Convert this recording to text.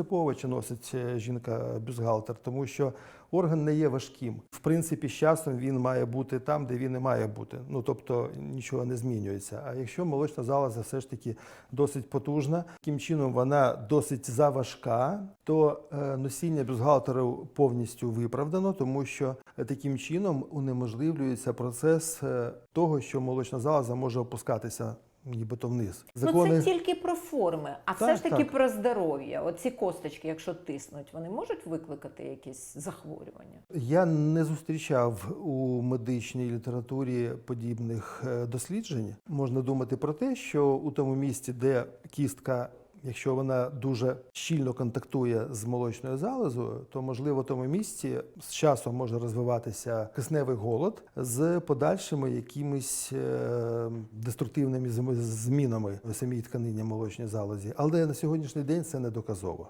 Типово чи носить е, жінка бюстгальтер, тому що орган не є важким. В принципі, з часом він має бути там, де він не має бути. Ну тобто нічого не змінюється. А якщо молочна залоза все ж таки досить потужна, таким чином вона досить заважка, то е, носіння бюстгальтеру повністю виправдано, тому що е, таким чином унеможливлюється процес е, того, що молочна залоза може опускатися нібито вниз. Ну це тільки про форми, а все ж таки так. про здоров'я. Оці косточки, якщо тиснуть, вони можуть викликати якісь захворювання. Я не зустрічав у медичній літературі подібних е, досліджень. Можна думати про те, що у тому місці, де кістка, якщо вона дуже щільно контактує з молочною залозою, то можливо в тому місці з часом може розвиватися кисневий голод з подальшими якимись е, деструктивними змінами в самій тканині молочної залозі. Але на сьогоднішній день це не доказово.